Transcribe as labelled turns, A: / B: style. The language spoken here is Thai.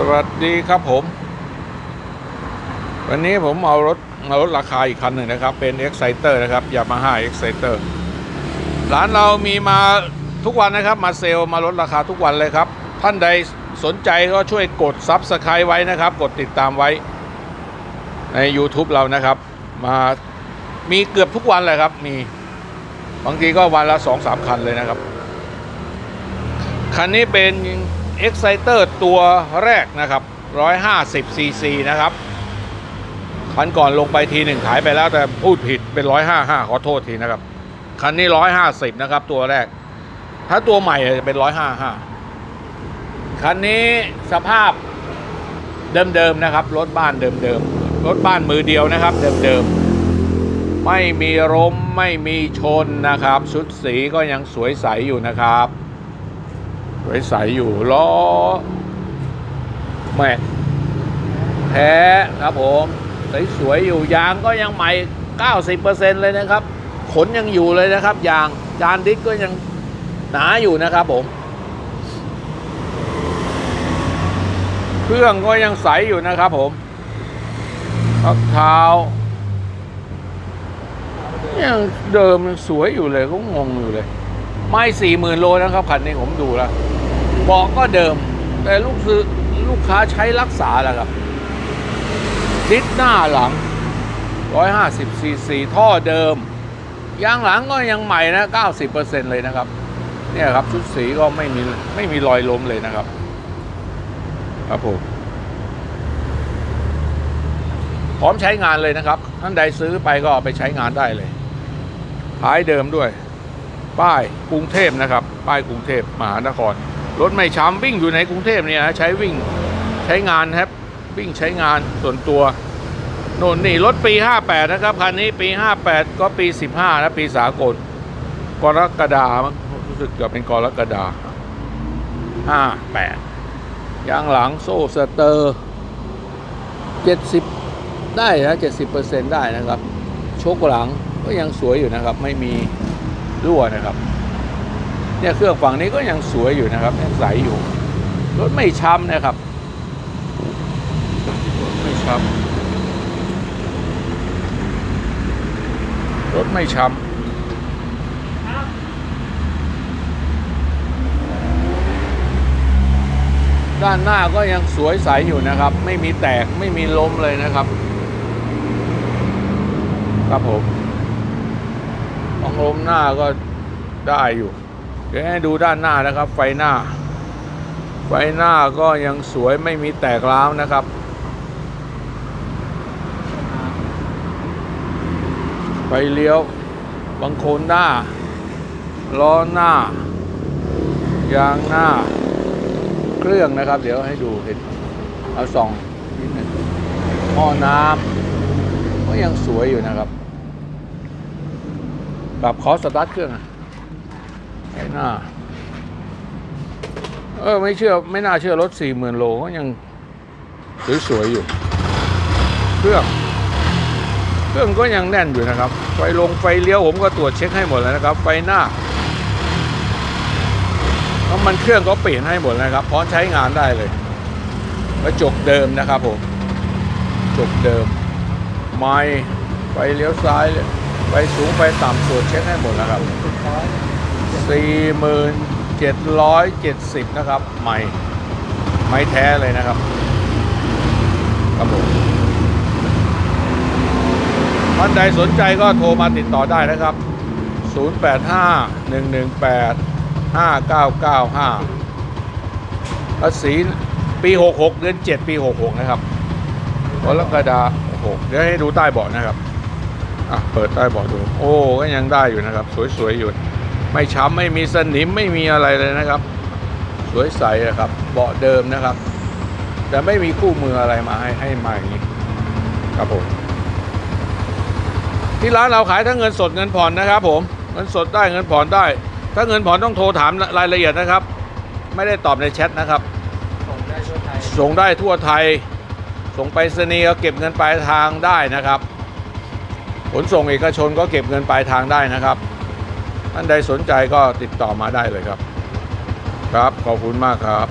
A: สวัสดีครับผม วันนี้ผมเอารถมาลดราคาอีกคันหนึ่งนะครับ เป็น Exciter นะครับ Yamaha Exciter ร้านเรามีมาทุกวันนะครับมาเซลล์มาลดราคาทุกวันเลยครับ ท่านใดสนใจก็ช่วยกด Subscribe ไว้นะครับ กดติดตามไว้ ใน YouTube เรานะครับ มามีเกือบทุกวันเลยครับ มีบางทีก็วันละ 2-3 คันเลยนะครับ คันนี้เป็น Exciter ตัวแรกนะครับ 150 cc นะครับ คันก่อนลงไปทีหนึ่งขายไปแล้วแต่พูดผิดเป็น 155 ขอโทษทีนะครับ คันนี้ 150 นะครับ ตัวแรก ถ้าตัวใหม่จะเป็น 155 คันนี้สภาพเดิมๆนะครับ รถบ้านเดิมๆ รถบ้านมือเดียวนะครับ เดิมๆไม่มีล้มไม่มีชนนะครับ ชุดสีก็ยังสวยใสอยู่นะครับ ใสอยู่ล้อแม็กแท้ครับผมสวยๆอยู่ยางก็ยังใหม่ 90%เลยนะครับ ขนยังอยู่เลยนะครับยางจานดิสก็ยังหนาอยู่นะครับผม เครื่องก็ยังใสอยู่นะครับผมพักเท้ายังเดิมสวยอยู่เลยก็งงอยู่เลย ไม่สี่หมื่นโลนะครับคันนี้ผมดูแล้ว เบาะก็เดิม แต่ลูกซื้อลูกค้าใช้รักษาแหละครับดิสหน้าหลัง 150ซีซีท่อเดิม ยางหลังก็ยังใหม่นะ 90%เลยนะครับ เนี่ยครับชุดสีก็ไม่มีไม่มีรอยล้มเลยนะครับ ครับผมพร้อมใช้งานเลยนะครับ ท่านใดซื้อไปก็ไปใช้งานได้เลยท้ายเดิมด้วย ป้ายกรุงเทพนะครับ ป้ายกรุงเทพมหานคร รถไม่ช้ำวิ่งอยู่ในกรุงเทพเนี่ยนะใช้วิ่งใช้งานครับ วิ่งใช้งานส่วนตัวโน่นนี่รถปี 58 นะครับ คันนี้ปี 58 ก็ปี 15 นะ ปีสากลกรกฎามั้งรู้สึกจะเป็นกรกฎา58ยางหลังโซ่สเตอร์ 70 ได้นะ70%ได้นะครับ โชคหลังก็ยังสวยอยู่นะครับ ไม่มีรั่วนะครับ เนี่ยเครื่องฝั่งนี้ก็ยังสวยอยู่นะครับยังใสอยู่รถไม่ช้ำนะครับไม่ช้ำรถไม่ช้ำด้านหน้าก็ยังสวยใสอยู่นะครับ ไม่มีแตกไม่มีล้มเลยนะครับ ครับผมของลมหน้าก็ได้อยู่ เดี๋ยวให้ดูด้านหน้านะครับ ไฟหน้า ไฟหน้าก็ยังสวยไม่มีแตกร้าวนะครับไฟเลี้ยวบังโคนหน้า ล้อหน้า ยางหน้า เครื่องนะครับ เดี๋ยวให้ดูเห็นเอาส่องนิดหนึงหม้อน้ำก็ยังสวยอยู่นะครับกับขอสตาร์ทเครื่องอะ ไฟหน้า เออ ไม่เชื่อ ไม่น่าเชื่อรถสี่หมื่นโลก็ยังสวยๆอยู่ เครื่อง เครื่องก็ยังแน่นอยู่นะครับ ไฟลงไฟเลี้ยวผมก็ตรวจเช็คให้หมดแล้วนะครับ ไฟหน้าน้ำมันเครื่องก็เปลี่ยนให้หมดนะครับ พร้อมใช้งานได้เลยกระจกเดิมนะครับผมกระจกเดิม ไม้ไฟเลี้ยวซ้ายไฟสูงไฟต่ำตรวจเช็คให้หมดแล้วครับ สี่หมื่นเจ็ดร้อยเจ็ดสิบนะครับ ใหม่ ไม่แท้เลยนะครับครับผมท่านใดสนใจก็โทรมาติดต่อได้นะครับ 085 118 5995ภาษีปี 66 เดือน 7 ปี 66 นะครับกรกฎาคมเดี๋ยวให้ดูใต้เบาะนะครับ อะ เปิดใต้เบาะดู โอ้ ก็ยังได้อยู่นะครับ สวย ๆ อยู่ ไม่ช้ำไม่มีสนิมไม่มีอะไรเลยนะครับ สวยใสนะครับ เบาะเดิมนะครับ แต่ไม่มีคู่มืออะไรมาให้ให้มาอย่างนี้ครับผมที่ร้านเราขายทั้งเงินสดเงินผ่อนนะครับ ผมเงินสดได้เงินผ่อนได้ ถ้าเงินผ่อนต้องโทรถามรายละเอียดนะครับ ไม่ได้ตอบในแชทนะครับ
B: ส่งได้ทั่วไทย
A: ส่งได้ทั่วไทย ส่งไปรษณีย์ก็เก็บเงินปลายทางได้นะครับ ขนส่งเอกชนก็เก็บเงินปลายทางได้นะครับ ท่านใดสนใจก็ติดต่อมาได้เลยครับ ครับขอบคุณมากครับ